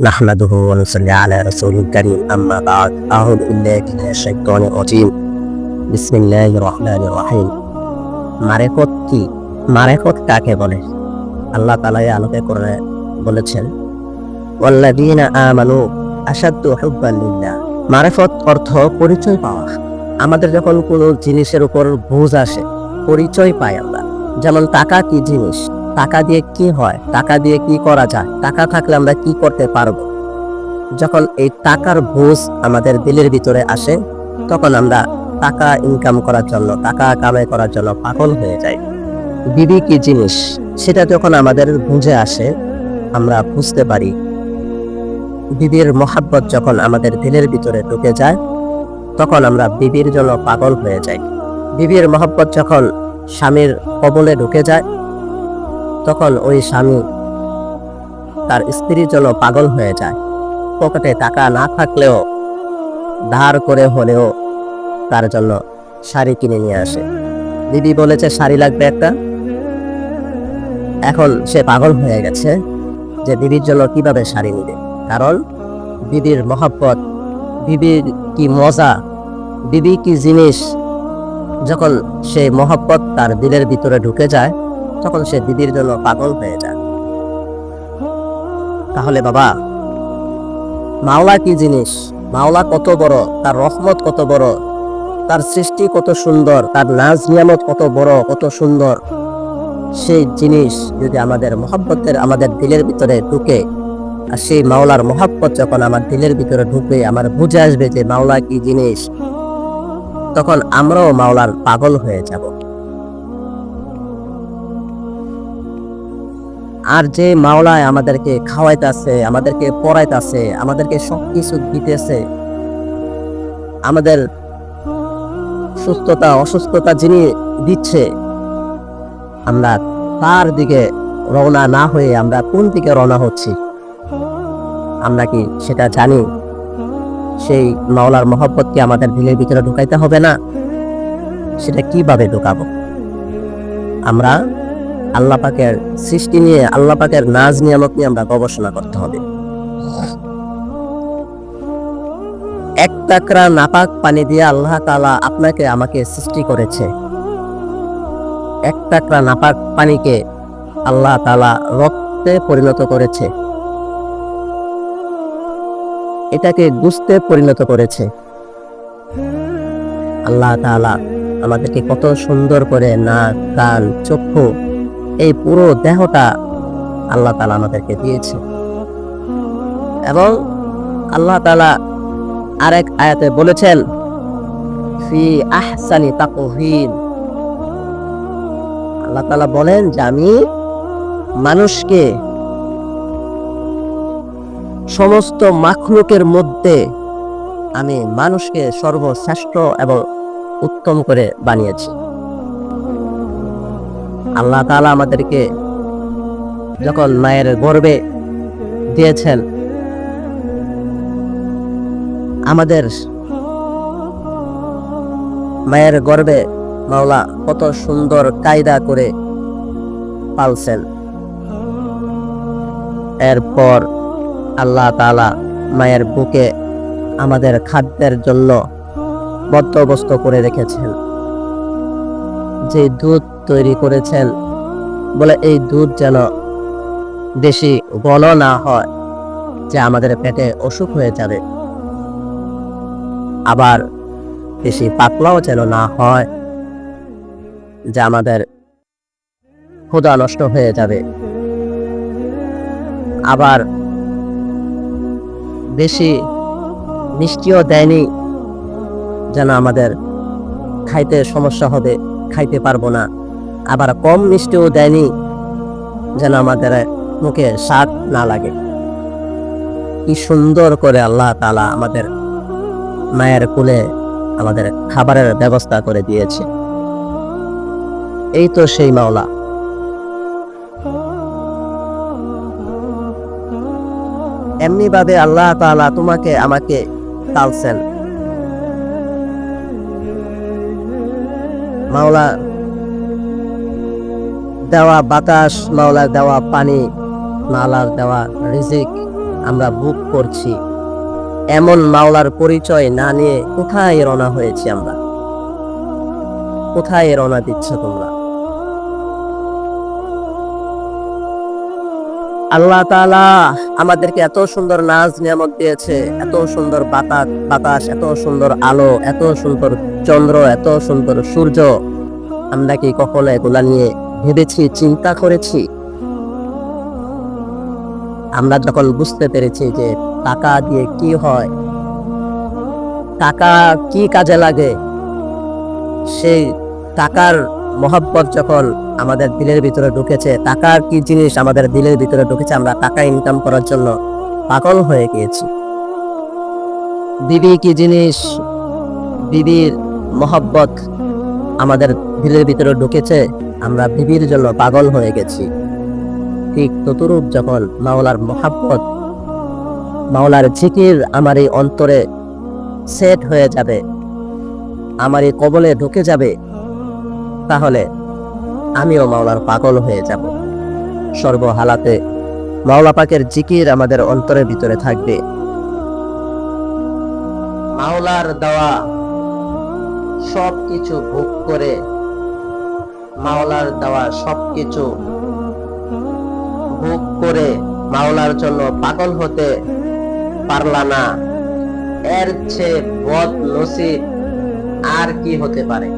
نحمده ونصلي على رسول الكريم أما بعد أعوذ بالله من الشيطان الرجيم بسم الله الرحمن الرحيم মারেফত কি মারেফত কাকে বলে আল্লাহ তালা এই আলোকে করে বলেছেন ওয়াল্লাযীনা আমানু আশাদ্দু হুব্বান লিল্লাহ মারেফত অর্থ পরিচয় পাওয়া আমাদের যখন কোনো জিনিসের উপর বুঝ আসে পরিচয় পাই আমরা যেমন টাকা কি জিনিস টাকা দিয়ে কি হয়, টাকা দিয়ে কি করা যায়, টাকা থাকলে আমরা কি করতে পারব? যখন এই টাকার বুঝ আমাদের দিলের ভিতরে আসে, তখন আমরা টাকা ইনকাম করার জন্য, টাকা কামাই করার জন্য পাগল হয়ে যাই। বিবি কি জিনিস? সেটা যখন আমাদের বুঝে আসে, আমরা বুঝতে পারি। বিবির মহাব্বত যখন আমাদের দিলের ভিতরে ঢুকে যায়, তখন আমরা বিবির জন্য পাগল হয়ে যাই। বিবির মহব্বত যখন স্বামীর কবলে ঢুকে যায় তখন ওই স্বামী তার স্ত্রীর জন্য পাগল হয়ে যায়। পকেটে টাকা না থাকলেও ধার করে হলেও তার জন্য শাড়ি কিনে নিয়ে আসে। দিদি বলেছে, শাড়ি লাগবে একটা? এখন সে পাগল হয়ে গেছে যে দিদির জন্য কীভাবে শাড়ি নিবে। কারণ দিদির মহাব্বত, দিদির কি মজা, দিদি কি জিনিস, যখন সেই মহব্বত তার দিলের ভিতরে ঢুকে যায় তখন সে দিদির জন্য পাগল হয়ে যায়। তাহলে বাবা, মাওলা কি জিনিস? মাওলা কত বড়, তার রহমত কত বড়, তার সৃষ্টি কত সুন্দর, তার নাজ নিয়ামত কত বড়, কত সুন্দর। সেই জিনিস যদি আমাদের মহাব্বতের, আমাদের দিলের ভিতরে ঢুকে, আর সেই মাওলার মহাব্বত যখন আমার দিলের ভিতরে ঢুকবে আমার বুঝে আসবে যে মাওলা কি জিনিস, তখন আমরাও মাওলার পাগল হয়ে যাব। আর যে মাওলায় আমাদেরকে খাওয়াইতেছে, আমাদেরকে পড়াইতেছে, আমাদেরকে সবকিছু দিতেছে, আমাদের সুস্থতা, অসুস্থতা যিনি দিচ্ছে, আমরা তার দিকে রওনা না হয়ে আমরা কোন দিকে রওনা হচ্ছি? আমরা কি সেটা জানি? সেই মাওলার মহব্বত কি আমাদের দিলের ভিতরে ঢুকাইতে হবে না? সেটা কীভাবে ঢুকাবো? আমরা আল্লাহ পাকের সৃষ্টি নিয়ে, আল্লাহ পাকের নাজ নিয়ামত নিয়ে আমরা গবেষণা করতে হবে। এক টাকরা নাপাক পানি দিয়ে আল্লাহ তাআলা আপনাকে, আমাকে সৃষ্টি করেছে। এক টাকরা নাপাক পানিকে আল্লাহ তালা রক্তে পরিণত করেছে। এটাকে গুস্তে পরিণত করেছে। আল্লাহ তাআলা আমাদেরকে কত সুন্দর করে নাক, কান, চক্ষু এই পুরো দেহটা আল্লাহ তালা আমাদেরকে দিয়েছে। এবং আল্লাহ তাআলা আরেক আয়াতে বলেছেন, ফি আহসানি তাকওয়িম। আল্লাহ তাআলা বলেন যে, আমি মানুষকে সমস্ত মাখলুকের মধ্যে আমি মানুষকে সর্বশ্রেষ্ঠ এবং উত্তম করে বানিয়েছি। আল্লাহ তাআলা আমাদেরকে যখন মায়ের গর্বে দিয়েছেন, আমাদের মায়ের গর্বে মাওলা কত সুন্দর কায়দা করে পালছেন। এরপর আল্লাহ তালা মায়ের বুকে আমাদের খাদ্যের জন্য বন্দোবস্ত করে রেখেছেন। যে দুধ তৈরি করেছেন। বলে এই দুধ যেন বেশি ঘন না হয়, যে আমাদের পেটে অসুখ হয়ে যাবে। আবার বেশি পাতলাও যেন না হয়, যে আমাদের ক্ষুধা নষ্ট হয়ে যাবে। আবার বেশি মিষ্টিও দেয়নি, যেন আমাদের খাইতে সমস্যা হবে, খাইতে পারব না। আবার কম মিষ্টিও দেয়নি যেন আমাদের মুখে স্বাদ না লাগে। কি সুন্দর করে আল্লাহ তালা আমাদের মায়ের কুলে আমাদের খাবারের ব্যবস্থা করে দিয়েছে। এই তো সেই মাওলা। এমনি ভাবে আল্লাহ তালা তোমাকে, আমাকে তালছেন। মাওলা দেওয়া বাতাস, মাওলার দেওয়া পানি, মাওলার দেওয়া রিজিক আমরা বুক করছি। এমন মাওলার পরিচয় না নিয়ে কোথায় রওনা হয়েছি আমরা? কোথায় রওনা দিচ্ছ তোমরা? আল্লাহ তাআলা আমাদেরকে এত সুন্দর নাজ নিয়ামত দিয়েছে, এত সুন্দর বাতাস বাতাস, এত সুন্দর আলো, এত সুন্দর চন্দ্র, এত সুন্দর সূর্য। আমরা কি কখনো এগুলা নিয়ে ভেবেছি, চিন্তা করেছি। আমরা যখন বুঝতে পেরেছি যে টাকা দিয়ে কি হয়, টাকা কি কাজে লাগে, সেই টাকার মহাব্বত যখন আমাদের দিলের ভিতরে ঢুকেছে, টাকার কি জিনিস আমাদের দিলের ভিতরে ঢুকেছে, আমরা টাকা ইনকাম করার জন্য পাগল হয়ে গিয়েছি। বিবি কি জিনিস? বিবির মহব্বত আমাদের ভিতরে ঢুকেছে, আমরা বিবির জন্য পাগল হয়ে গেছি। ঠিক ততরূপ যখন মাওলার মহাব্বত, মাওলার জিকির আমার এই অন্তরে সেট হয়ে যাবে, আমার এই কবলে ঢুকে যাবে, তাহলে আমিও মাওলার পাগল হয়ে যাব। সর্বহালাতে মাওলা পাকের জিকির আমাদের অন্তরের ভিতরে থাকবে। মাওলার দেওয়া সব কিছু ভোগ করে মাওলার দেওয়া সব কিছু ভোগ করে মাওলার জন্য পাগল হতে পারলা না। এর চেয়ে বদ নসিব আর কি হতে পারে?